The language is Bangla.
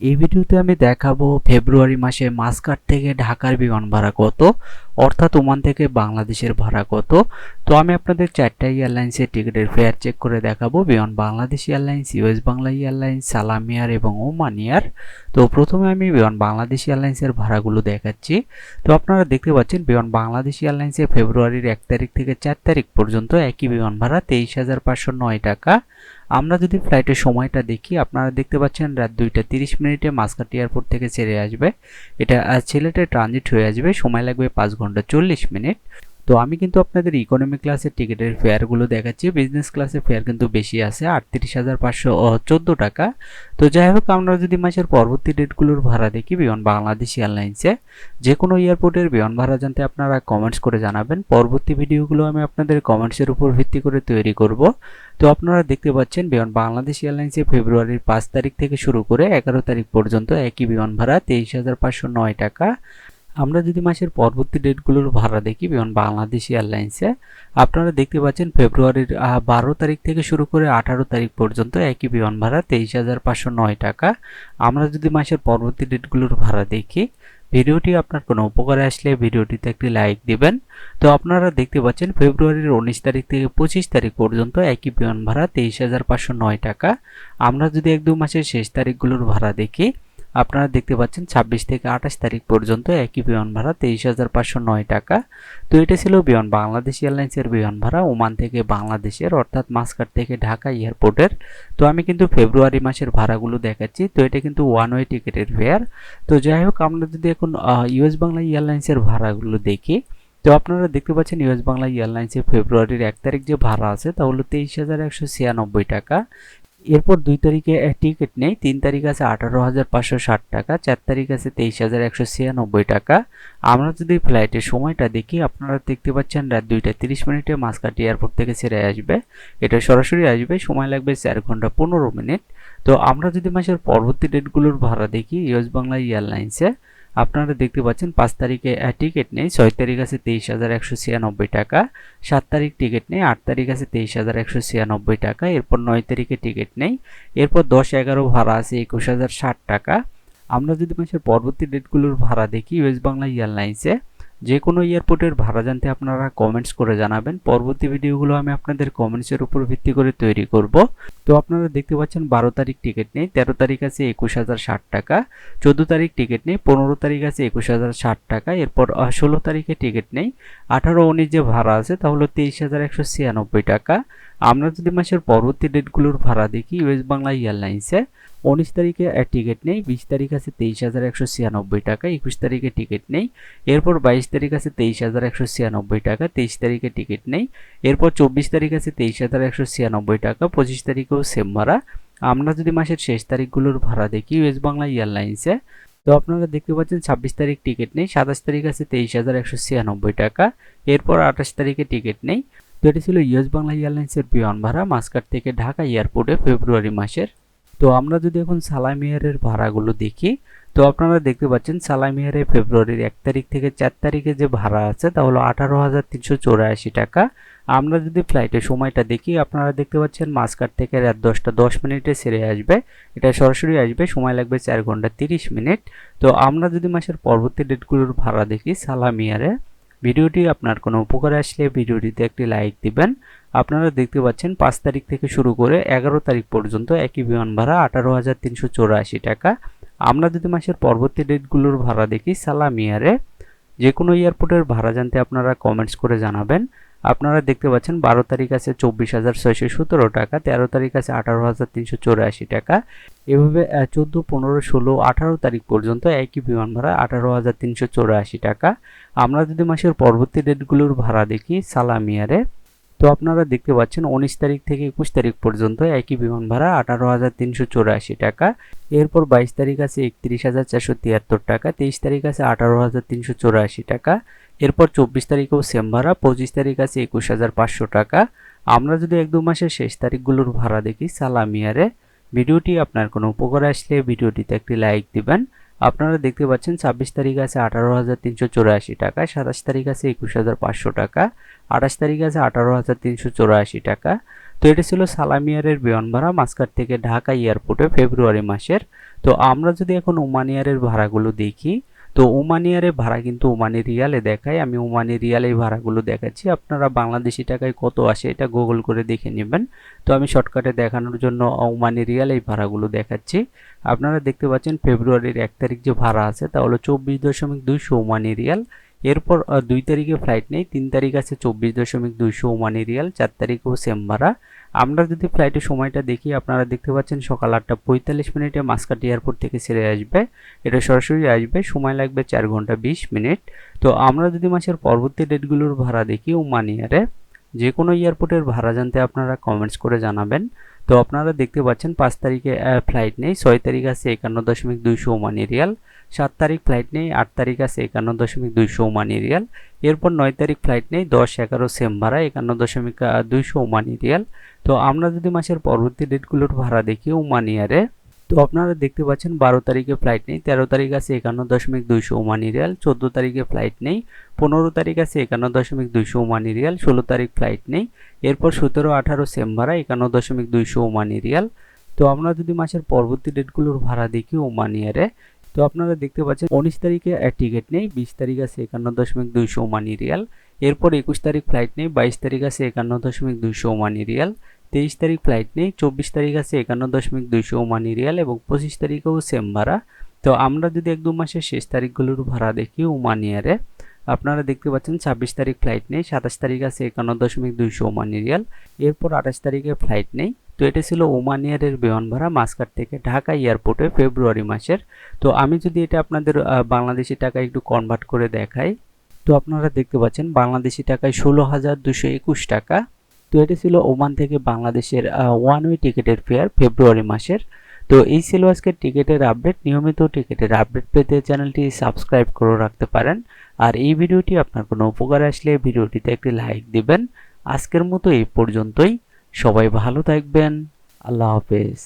এই ভিডিওতে আমি দেখাবো ফেব্রুয়ারি মাসে মাসকাট থেকে ঢাকার বিমান ভাড়া কত? অর্থাৎ ওমান থেকে বাংলাদেশের ভাড়া কত? তো আমি আপনাদের চারটা এয়ারলাইন্সের টিকিটের ফেয়ার চেক করে দেখাবো। Biman Bangladesh airlines US Bangla airlines Salam air এবং ওমান এয়ার তো প্রথমে আমি বিমান বাংলাদেশ এয়ারলাইন্সের ভাড়াগুলো দেখাচ্ছি। তো আপনারা দেখতে পাচ্ছেন বিমান বাংলাদেশ এয়ারলাইন্সে ফেব্রুয়ারির এক তারিখ থেকে চার তারিখ পর্যন্ত একই বিমান ভাড়া, তেইশ হাজার পাঁচশো নয় টাকা। আমরা যদি ফ্লাইটের সময়টা দেখি, আপনারা দেখতে পাচ্ছেন রাত দুইটা তিরিশ মিনিটে মাসকাট এয়ারপোর্ট থেকে ছেড়ে আসবে। এটা সিলেটে ট্রানজিট হয়ে আসবে। সময় লাগবে পাঁচ ঘণ্টা চল্লিশ মিনিট। তো আমি কিন্তু আপনাদের ইকোনমি ক্লাসের টিকিটের ফেয়ারগুলো দেখাচ্ছি। বিজনেস ক্লাসের ফেয়ার কিন্তু বেশি আছে, আটত্রিশ হাজার পাঁচশো চোদ্দ টাকা। তো যাই হোক, আমরা যদি মাসের পরবর্তী ডেটগুলোর ভাড়া দেখি বিমান বাংলাদেশ এয়ারলাইন্সে যে কোনো এয়ারপোর্টের বিমান ভাড়া জানতে আপনারা কমেন্টস করে জানাবেন। পরবর্তী ভিডিওগুলো আমি আপনাদের কমেন্টসের উপর ভিত্তি করে তৈরি করব। তো আপনারা দেখতে পাচ্ছেন বিমান বাংলাদেশ এয়ারলাইন্সে ফেব্রুয়ারির পাঁচ তারিখ থেকে শুরু করে এগারো তারিখ পর্যন্ত একই বিমান ভাড়া, তেইশ হাজার পাঁচশো নয় টাকা। আমরা যদি মাসের পরবর্তী ডেটগুলোর ভাড়া দেখি বিমান বাংলাদেশ এয়ারলাইন্সে, আপনারা দেখতে পাচ্ছেন ফেব্রুয়ারির বারো তারিখ থেকে শুরু করে আঠারো তারিখ পর্যন্ত একই বিমান ভাড়া, তেইশ হাজার পাঁচশো নয় টাকা। আমরা যদি মাসের পরবর্তী ডেটগুলোর ভাড়া দেখি, ভিডিওটি আপনার কোনো উপকারে আসলে ভিডিওটিতে একটি লাইক দিবেন। তো আপনারা দেখতে পাচ্ছেন ফেব্রুয়ারির উনিশ তারিখ থেকে পঁচিশ তারিখ পর্যন্ত একই বিমান ভাড়া, তেইশ হাজার পাঁচশো নয় টাকা। আমরা যদি এক দু মাসের শেষ তারিখগুলোর ভাড়া দেখি আপনারা দেখতে পাচ্ছেন ছাব্বিশ থেকে আঠাশ তারিখ পর্যন্ত একই বিমান ভাড়া তেইশ হাজার পাঁচশো নয় টাকা। তো এটা ছিল বিমান বাংলাদেশ এয়ারলাইন্সের বিমান ভাড়া ওমান থেকে বাংলাদেশের, অর্থাৎ মাসকাট থেকে ঢাকা এয়ারপোর্টের। তো আমি কিন্তু ফেব্রুয়ারি মাসের ভাড়াগুলো দেখাচ্ছি। তো এটা কিন্তু ওয়ান ওয়ে টিকিটের ফেয়ার তো যাই হোক, আমরা যদি এখন ইউএস বাংলা এয়ারলাইন্সের ভাড়াগুলো দেখি, তো আপনারা দেখতে পাচ্ছেন ইউএস বাংলা এয়ারলাইন্সে ফেব্রুয়ারির এক তারিখ যে ভাড়া আছে তা হলো তেইশ হাজার একশো ছিয়ানব্বই টাকা। এরপর দুই তারিখে টিকিট নেই। তিন তারিখ আছে আঠারো হাজার পাঁচশো ষাট টাকা, চার তারিখ আছে তেইশ হাজার একশো ছিয়ানব্বই টাকা। আমরা যদি ফ্লাইটের সময়টা দেখি, আপনারা দেখতে পাচ্ছেন রাত দুইটা তিরিশ মিনিটে মাসকাটি এয়ারপোর্ট থেকে ছেড়ে আসবে। এটা সরাসরি আসবে, সময় লাগবে চার ঘণ্টা পনেরো মিনিট। তো আমরা যদি মাসের পরবর্তী ডেটগুলোর ভাড়া দেখি, ইউএস বাংলা এয়ারলাইন্সে আপনারা দেখতে পাচ্ছেন পাঁচ তারিখে টিকিট নেই, ছয় তারিখ আছে তেইশ হাজার একশো ছিয়ানব্বই টাকা, সাত তারিখ টিকিট নেই, আট তারিখ আছে তেইশ হাজার একশো ছিয়ানব্বই টাকা, এরপর নয় তারিখে টিকিট নেই, এরপর দশ এগারো ভাড়া আছে একুশ হাজার ষাট টাকা। আমরা যদি মাসের পরবর্তী ডেটগুলোর ভাড়া দেখি ওয়েস্ট বাংলা এয়ারলাইন্সে যে কোনো এয়ারপোর্টের ভাড়া জানতে আপনারা কমেন্টস করে জানাবেন। পরবর্তী ভিডিওগুলো আমি আপনাদের কমেন্টসের উপর ভিত্তি করে তৈরি করব। তো আপনারা দেখতে পাচ্ছেন বারো তারিখ টিকিট নেই, তেরো তারিখ আছে একুশ হাজার ষাট টাকা, চোদ্দ তারিখ টিকিট নেই, পনেরো তারিখ আছে একুশ হাজার ষাট টাকা, এরপর ষোলো তারিখে টিকিট নেই, আঠারো উনিশ যে ভাড়া আছে তাহলে তেইশ হাজার একশো ছিয়ানব্বই টাকা আমরা যদি মাসের পরবর্তী ডেটগুলোর ভাড়া দেখি ওয়েস্ট বাংলা এয়ারলাইন্সে উনিশ তারিখে টিকিট নেই, বিশ তারিখ আছে তেইশ হাজার একশো ছিয়ানব্বই টাকা, একুশ তারিখে টিকিট নেই, এরপর বাইশ তারিখ আছে তেইশ হাজার একশো ছিয়ানব্বই টাকা, তেইশ তারিখে টিকিট নেই, এরপর চব্বিশ তারিখ আছে তেইশ হাজার একশো ছিয়ানব্বই টাকা, পঁচিশ তারিখেও সেম ভাড়া। আমরা যদি মাসের শেষ তারিখগুলোর ভাড়া দেখি ওয়েস্ট বাংলা এয়ারলাইন্সে তো আপনারা দেখতে পাচ্ছেন ছাব্বিশ তারিখ টিকিট নেই, সাতাশ তারিখ আছে তেইশ হাজার একশো ছিয়ানব্বই টাকা, এরপর আঠাশ তারিখে টিকিট নেই তো এটি ছিল ইউএস বাংলা এয়ারলাইন্সের বিমান ভাড়া মাসকাট থেকে ঢাকা এয়ারপোর্টে ফেব্রুয়ারি মাসের। তো আমরা যদি এখন সালামিয়ারের ভাড়াগুলো দেখি, তো আপনারা দেখতে পাচ্ছেন সালামিয়ারে ফেব্রুয়ারির এক তারিখ থেকে চার তারিখে যে ভাড়া আছে, তা হলো আঠারো হাজার তিনশো চৌরাশি টাকা। আমরা যদি ফ্লাইটের সময়টা দেখি, আপনারা দেখতে পাচ্ছেন মাসকাট থেকে রাত দশটা দশ মিনিটে সেরে আসবে। এটা সরাসরি আসবে, সময় লাগবে চার ঘণ্টা তিরিশ মিনিট। তো আমরা যদি মাসের পরবর্তী ডেটগুলোর ভাড়া দেখি সালামিয়ারে ভিডিওটি আপনার কোনো উপকার আসলে ভিডিওটিতে একটি লাইক দিবেন। আপনারা দেখতে পাচ্ছেন পাঁচ তারিখ থেকে শুরু করে এগারো তারিখ পর্যন্ত একই বিমান ভাড়া আঠারো হাজার তিনশো চৌরাশি টাকা। আমরা যদি মাসের পরবর্তী ডেটগুলোর ভাড়া দেখি, সালাম ইয়ারে যে কোনো এয়ারপোর্টের ভাড়া জানতে আপনারা কমেন্টস করে জানাবেন। আপনারা দেখতে পাচ্ছেন বারো তারিখ আছে চব্বিশ হাজার ছয়শো সতেরো টাকা, তেরো তারিখ আছে আঠারো হাজার তিনশো চৌরাশি টাকা। এভাবে চোদ্দ, পনেরো, ষোলো, আঠারো তারিখ পর্যন্ত একই বিমান ভাড়া আঠারো হাজার তিনশো চৌরাশি টাকা। আমরা যদি মাসের পরবর্তী ডেটগুলোর ভাড়া দেখি, সালামিয়ারে তো আপনারা দেখতে পাচ্ছেন উনিশ তারিখ থেকে একুশ তারিখ পর্যন্ত একই বিমান ভাড়া আঠারো হাজার তিনশো চৌরাশি টাকা। এরপর বাইশ তারিখ আছে একত্রিশ হাজার চারশো তিয়াত্তর টাকা, তেইশ তারিখ আছে আঠারো হাজার তিনশো চৌরাশি টাকা। এরপর চব্বিশ তারিখেও সেম ভাড়া, পঁচিশ তারিখ আছে একুশ হাজার পাঁচশো টাকা। আমরা যদি এক দু মাসের শেষ তারিখগুলোর ভাড়া দেখি, সালামিয়ারে, ভিডিওটি আপনার কোনো উপকার আসলে ভিডিওটিতে একটি লাইক দিবেন। আপনারা দেখতে পাচ্ছেন ছাব্বিশ তারিখ আছে আঠারো হাজার তিনশো চৌরাশি টাকা, সাতাশ তারিখ আছে একুশ হাজার পাঁচশো টাকা, আঠাশ তারিখ আছে আঠারো হাজার তিনশো চৌরাশি টাকা। তো এটা ছিল সালামিয়ারের বিমান ভাড়া মাসকার থেকে ঢাকা এয়ারপোর্টে ফেব্রুয়ারি মাসের। তো আমরা যদি এখন ওমান এয়ারের ভাড়াগুলো দেখি তো ওমানি এয়ারের ভাড়া কিন্তু ওমানি রিয়ালে দেখায়। আমি ওমানি রিয়ালে এই ভাড়াগুলো দেখাচ্ছি। আপনারা বাংলাদেশি টাকায় কত আসে এটা গুগল করে দেখে নেবেন। তো আমি শর্টকাটে দেখানোর জন্য ওমানি রিয়াল এই ভাড়াগুলো দেখাচ্ছি। আপনারা দেখতে পাচ্ছেন ফেব্রুয়ারির এক তারিখ যে ভাড়া আছে তা হলো চব্বিশ দশমিক দুইশো ওমানি রিয়াল। এরপর দুই তারিখে ফ্লাইট নেই, তিন তারিখ আছে চব্বিশ দশমিক দুইশো ওমানি রিয়াল চার তারিখেও সেম ভাড়া। আমরা যদি ফ্লাইটের সময়টা দেখি, আপনারা দেখতে পাচ্ছেন সকাল আটটা পঁয়তাল্লিশ মিনিটে মাস্কাট এয়ারপোর্ট থেকে ছেড়ে আসবে। এটা সরাসরি আসবে, সময় লাগবে চার ঘণ্টা বিশ মিনিট। তো আমরা যদি মাসের পরবর্তী ডেটগুলোর ভাড়া দেখি ওমান ইয়ারে যে কোনো এয়ারপোর্টের ভাড়া জানতে আপনারা কমেন্টস করে জানাবেন। তো আপনারা দেখতে পাচ্ছেন পাঁচ তারিখে ফ্লাইট নেই, ছয় তারিখ আছে একান্ন দশমিক দুইশো ওমানি রিয়াল, সাত তারিখ ফ্লাইট নেই, আট তারিখ আছে একান্ন দশমিক দুইশো ওমানি রিয়াল, এরপর নয় তারিখ ফ্লাইট নেই, দশ এগারো সেম ভাড়া একান্ন দশমিক দুইশো ওমানি রিয়াল। তো আমরা যদি মাসের পরবর্তী ডেটগুলোর ভাড়া দেখি ওমান ইয়ারে তো আপনারা দেখতে পাচ্ছেন বারো তারিখে ফ্লাইট নেই, তেরো তারিখ আছে একান্ন দশমিক দুইশো ওমানি রিয়াল, চোদ্দ তারিখে ফ্লাইট নেই, পনেরো তারিখ আছে একান্ন দশমিক দুইশো ওমানি রিয়াল, ষোলো তারিখ ফ্লাইট নেই, এরপর সতেরো আঠারো সেম ভাড়া একান্ন দশমিক দুইশো ওমানি রিয়াল। তো আমরা যদি মাসের পরবর্তী ডেটগুলোর ভাড়া দেখি ওমান ইয়ারে, তো আপনারা দেখতে পাচ্ছেন উনিশ তারিখে টিকিট নেই, বিশ তারিখ আছে একান্ন দশমিক দুইশো ওমানি রিয়াল, এরপর একুশ তারিখ ফ্লাইট নেই, বাইশ তারিখ আছে একান্ন দশমিক দুইশো ওমানি রিয়াল তেইশ তারিখ ফ্লাইট নেই, চব্বিশ তারিখ আছে একান্ন দশমিক দুইশো ওমানি রিয়াল এবং পঁচিশ তারিখেও সেম ভাড়া। তো আমরা যদি এক দু মাসের শেষ তারিখগুলোর ভাড়া দেখি ওমান ইয়ারে আপনারা দেখতে পাচ্ছেন ছাব্বিশ তারিখ ফ্লাইট নেই, সাতাশ তারিখ আছে একান্ন দশমিক দুইশো ওমানি রিয়াল, এরপর আঠাশ তারিখে ফ্লাইট নেই। তো এটা ছিল ওমান ইয়ারের বিমান ভাড়া মাস্কাট থেকে ঢাকা এয়ারপোর্টে ফেব্রুয়ারি মাসের। তো আমি যদি এটা আপনাদের বাংলাদেশি টাকায় একটু কনভার্ট করে দেখাই, তো আপনারা দেখতে পাচ্ছেন বাংলাদেশি টাকায় ষোলো হাজার দুশো একুশ টাকা। তো এটি ছিল ওমান থেকে বাংলাদেশের ওয়ান ওয়ে টিকিটের ফেয়ার ফেব্রুয়ারি মাসের। তো এই ছিল আজকের টিকিটের আপডেট নিয়মিত টিকিটের আপডেট পেতে চ্যানেলটি সাবস্ক্রাইব করে রাখতে পারেন। আর এই ভিডিওটি আপনার কোনো উপকার আসলে ভিডিওটিতে একটি লাইক দিবেন। আজকের মতো এই পর্যন্তই। সবাই ভালো থাকবেন। আল্লাহ হাফেজ।